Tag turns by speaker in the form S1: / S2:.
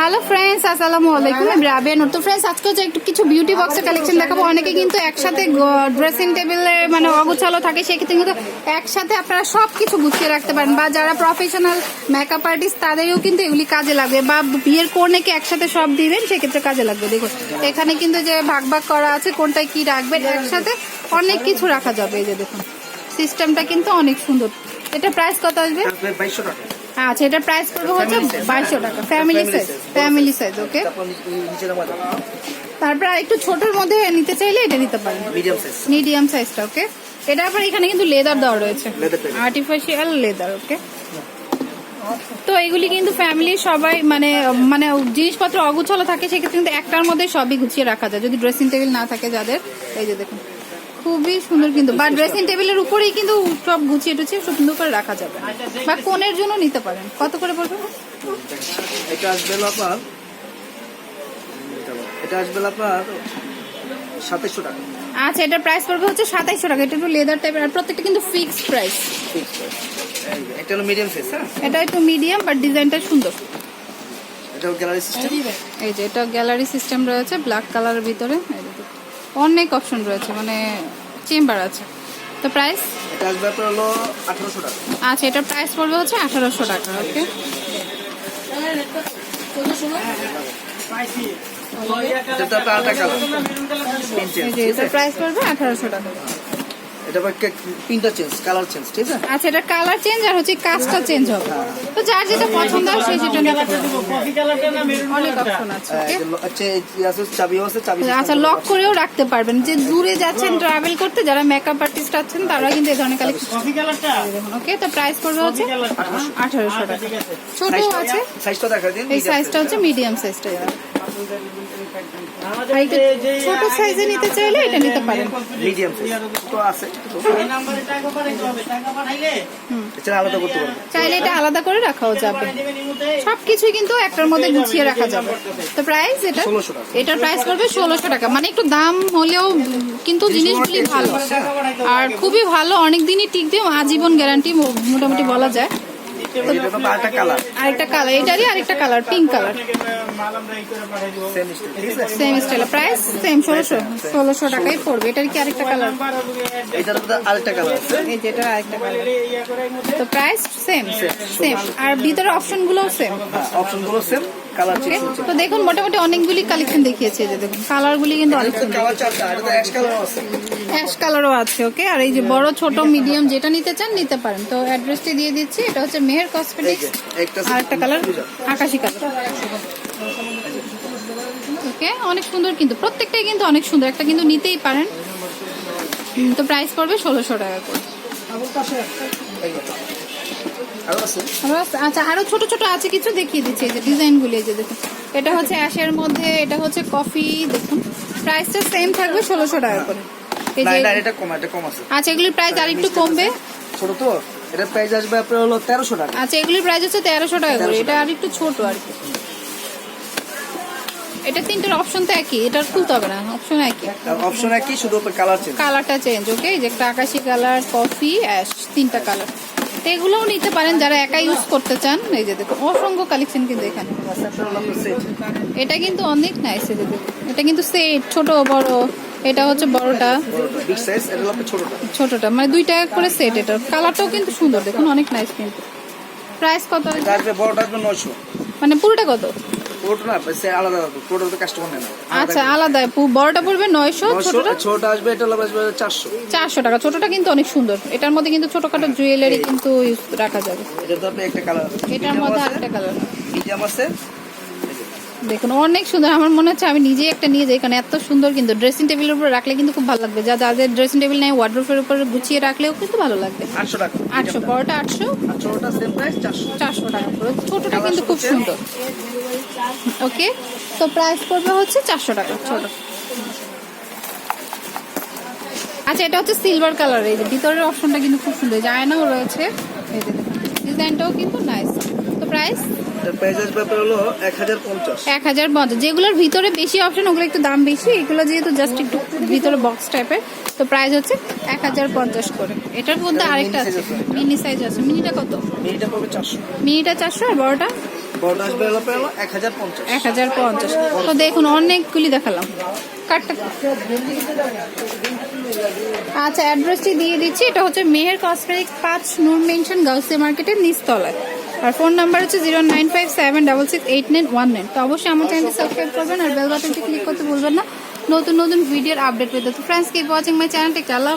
S1: Hello friends আসসালামু আলাইকুম। আমি রাবিয়া তো ফ্রেন্ডস আজকে হচ্ছে একটু কিছু বিউটি বক্সের কালেকশন দেখাবো। অনেকে কিন্তু একসাথে ড্রেসিং টেবিলে মানে অগুছালো থাকে, সেক্ষেত্রে কিন্তু একসাথে আপনারা সব কিছু গুছিয়ে রাখতে পারেন। বা যারা প্রফেশনাল মেকআপ আর্টিস্ট তাদেরও কিন্তু এগুলি কাজে লাগবে। বা বিয়ের কনেকে একসাথে সব দিবেন সেক্ষেত্রে কাজে লাগবে। দেখুন, এখানে কিন্তু যে ভাগ ভাগ করা আছে, কোনটায় কি রাখবেন, একসাথে অনেক কিছু রাখা যাবে। এই যে দেখুন সিস্টেমটা কিন্তু অনেক সুন্দর। এটা প্রাইস কত আসবে?
S2: বাইশশো টাকা।
S1: আচ্ছা এটা প্রাইস পড়বে হচ্ছে. বাইশশো টাকা। Family size family size okay
S2: তারপর
S1: একটু ছোটর মধ্যে নিতে চাইলে এটা নিতে পারেন।
S2: মিডিয়াম সাইজ
S1: মিডিয়াম সাইজটা ওকে এটা আবার এখানে কিন্তু লেদার দেওয়া রয়েছে। আর্টিফিশিয়াল লেদার ওকে তো এগুলি কিন্তু ফ্যামিলি সবাই মানে মানে জিনিসপত্র অগুছালো থাকে সেক্ষেত্রে কিন্তু একটার মধ্যে সবই গুছিয়ে রাখা যায় যদি ড্রেসিং টেবিল না থাকে যাদের। এই যে দেখুন। খুবই সুন্দর কিন্তু বা ড্রেসিং টেবিলের উপরেই কিন্তু সব গুছিয়ে টুছিয়ে সুন্দর করে রাখা যাবে। বা কোনের জন্য নিতে পারেন। কত করে পড়বে?
S2: এটা আসবে আপনার এটা আসবে আপনার সাতাইশশো টাকা।
S1: আচ্ছা এটার প্রাইস পড়বে হচ্ছে সাতাইশশো টাকা। এটা একটু লেদার টাইপের আর প্রত্যেকটা কিন্তু ফিক্সড প্রাইস
S2: এটা হলো মিডিয়াম সাইজ হ্যাঁ?
S1: এটা একটু মিডিয়াম বাট ডিজাইনটা সুন্দর।
S2: এটা গ্যালারি সিস্টেম
S1: এই যে এটা গ্যালারি সিস্টেম রয়েছে ব্ল্যাক কালারের ভিতরে। অনেক অপশন রয়েছে মানে চেম্বার আছে। তো প্রাইস
S2: এটা আসবে হলো আঠারোশো টাকা।
S1: আচ্ছা এটা প্রাইস পড়বে হচ্ছে আঠারোশো টাকা ওকে প্রাইস পড়বে আঠারোশো টাকা।
S2: এটা আবার পিনটা চেঞ্জ কালার চেঞ্জ ঠিক আছে?
S1: আচ্ছা এটা কালার চেঞ্জ আর হচ্ছে কাজটা চেঞ্জ হবে। তো যার যেটা পছন্দ হয় সে সেটা নিতে অনেক অপশন আছে
S2: হ্যাঁ, আছে আছে চাবি
S1: আচ্ছা লক করেও রাখতে পারবেন। যে দূরে যাচ্ছেন ট্রাভেল করতে যারা মেকআপ আর্টিস্ট আছেন তারা কিন্তু এই ধরনের কালেকশন
S3: কফি কালারটা
S1: ওকে তো প্রাইস পড়বে হচ্ছে আঠারোশো টাকা। ছোট আছে।
S2: সাইজটা দেখা দিন
S1: এই সাইজটা হচ্ছে মিডিয়াম সাইজটা ছোট সাইজে নিতে চাইলে এটা নিতে পারেন।
S2: মিডিয়াম সাইজ তো আছে।
S3: এই নাম্বারে টাকা পাঠাইতে হবে টাকা পাঠাইলে
S2: এটা আলাদা করতে পারবেন।
S1: চাইলে এটা আলাদা করে রাখাও যাবে।
S3: ইমুতে
S1: কিন্তু একটার মধ্যে গুছিয়ে রাখা যাবে। তো প্রাইস এটা
S2: 1600
S1: এটার প্রাইস পড়বে ষোলোশো টাকা। মানে একটু দাম হলেও কিন্তু জিনিসগুলি ভালো। আর খুবই ভালো অনেক দিনই টিকবে আজীবন গ্যারান্টি মোটামুটি বলা যায়।
S2: আরেকটা কালার
S1: এটারই আরেকটা colour pink colour
S2: same style
S1: price same ষোলোশো ষোলোশো টাকাই পড়বে। এটার কি আরেকটা কালার
S2: আরেকটা কালার
S1: এই যেটা আরেকটা কালার তো প্রাইস সেম সেম আর ভিতরে অপশনগুলো সেম
S2: অপশনগুলো সেম
S1: তো দেখুন মোটামুটি অনেকগুলি কালেকশন দেখিয়েছে যে দেখুন। কালার গুলি কিন্তু অনেক
S2: অ্যাশ
S1: কালারও আছে ওকে আর এই যে বড় ছোট মিডিয়াম যেটা নিতে চান নিতে পারেন। তো অ্যাড্রেসটি দিয়ে দিচ্ছি এটা হচ্ছে মেহের কসমেটিক্স আর একটা কালার আকাশি কালার ওকে অনেক সুন্দর কিন্তু প্রত্যেকটাই কিন্তু অনেক সুন্দর একটা কিন্তু নিতেই পারেন। তো প্রাইস পড়বে ষোলোশো টাকা করে। আচ্ছা আরও ছোট ছোট আছে কিছু দেখিয়ে দিচ্ছি এই যে ডিজাইনগুলি এই যে দেখুন। এটা হচ্ছে অ্যাশের মধ্যে এটা হচ্ছে কফি দেখুন। প্রাইসটা সেম থাকবে ষোলোশো টাকা করে। এই যে
S2: এটা এটা কম এটা কম আছে।
S1: আচ্ছা এগুলির প্রাইস আর একটু কমবে?
S2: ছোট তো এটা প্রাইস আসবে আপনার হলো তেরোশো টাকা।
S1: আচ্ছা এগুলির প্রাইস হচ্ছে তেরোশো টাকা করে। এটা আর একটু ছোট আর কি। এটা তিনটার অপশন তো একই এটা খুলতে হবে না অপশন একই।
S2: অপশন একই শুধু কালার চেঞ্জ
S1: কালারটা চেঞ্জ ওকে এই যে একটা আকাশি কালার কফি অ্যাশ তিনটা কালার তো এগুলোও নিতে পারেন যারা একা ইউজ করতে চান। এই যে দেখুন অসংখ্য কালেকশন কিন্তু এখানে। এটা কিন্তু অনেক নাইস এই যে দেখুন। এটা কিন্তু সেট ছোট বড়। এটা হচ্ছে বড়টা।
S2: ছোটটা
S1: মানে দুই টাকা করে সেট এটা। কালারটাও কিন্তু সুন্দর দেখুন অনেক নাইস কিন্তু। প্রাইস কত?
S2: বড়টা
S1: মানে পুরোটা কত?
S2: পুরোটা না সে আলাদা পুরোটা তো কাস্টমার নেয় না।
S1: আচ্ছা আলাদা বড়টা পড়বে ছোটটা?
S2: আসবে এটা আসবে
S1: টাকা ছোটটা কিন্তু অনেক সুন্দর। এটার মধ্যে কিন্তু ছোটখাটো জুয়েলারি কিন্তু রাখা যাবে।
S2: এটা তো আপনি একটা কালার
S1: এটার মধ্যে আরেকটা কালার
S2: আছে?
S1: দেখুন অনেক সুন্দর। আমার মনে হচ্ছে আমি নিজেই একটা নিয়ে যাই কারণ এত সুন্দর কিন্তু ড্রেসিং টেবিলের উপর রাখলে কিন্তু খুব ভালো লাগবে। যা যাদের ড্রেসিং টেবিল নেই ওয়ার্ড্রোফের উপর গুছিয়ে রাখলেও কিন্তু ভালো লাগবে।
S2: আটশো টাকা।
S1: আটশো বড়টা আটশো।
S2: চারশো।
S1: টাকা ছোটটা কিন্তু খুব সুন্দর। ওকে তো প্রাইস পড়বে হচ্ছে চারশো টাকা ছোট। আচ্ছা এটা হচ্ছে সিলভার কালার এই যে ভিতরের অপশনটা কিন্তু খুব সুন্দর। আয়নাও রয়েছে। এই যে ডিজাইনটাও কিন্তু নাইস তো প্রাইস
S2: এক হাজার পঞ্চাশ।
S1: যেগুলোর ভিতরে বেশি অপশন ওগুলো একটু দাম বেশি। এগুলো যেহেতু জাস্ট একটু ভিতরে বক্স টাইপের তো প্রাইস হচ্ছে এক হাজার পঞ্চাশ করে। এটার মধ্যে আরেকটা আছে। মিনি সাইজ আছে। মিনিটা কত?
S2: মিনিটা চারশো
S1: আর বড়টা? তো দেখুন, অনেকগুলি দেখালাম। আচ্ছা অ্যাড্রেসটি দিয়ে দিচ্ছি। এটা হচ্ছে মেহের কসমেটিক পাঁচ নূর মেনশন গাউসে মার্কেটের নিচতলায়। আর ফোন নাম্বার হচ্ছে zero nine five seven double six eight nine one nine. তো অবশ্যই আমার চ্যানেলটি সাবস্ক্রাইব করবেন আর বেল বাটনটি ক্লিক করতে ভুলবেন না। নতুন নতুন ভিডিওর আপডেট পেতে। তো friends keep watching my channel tech Allah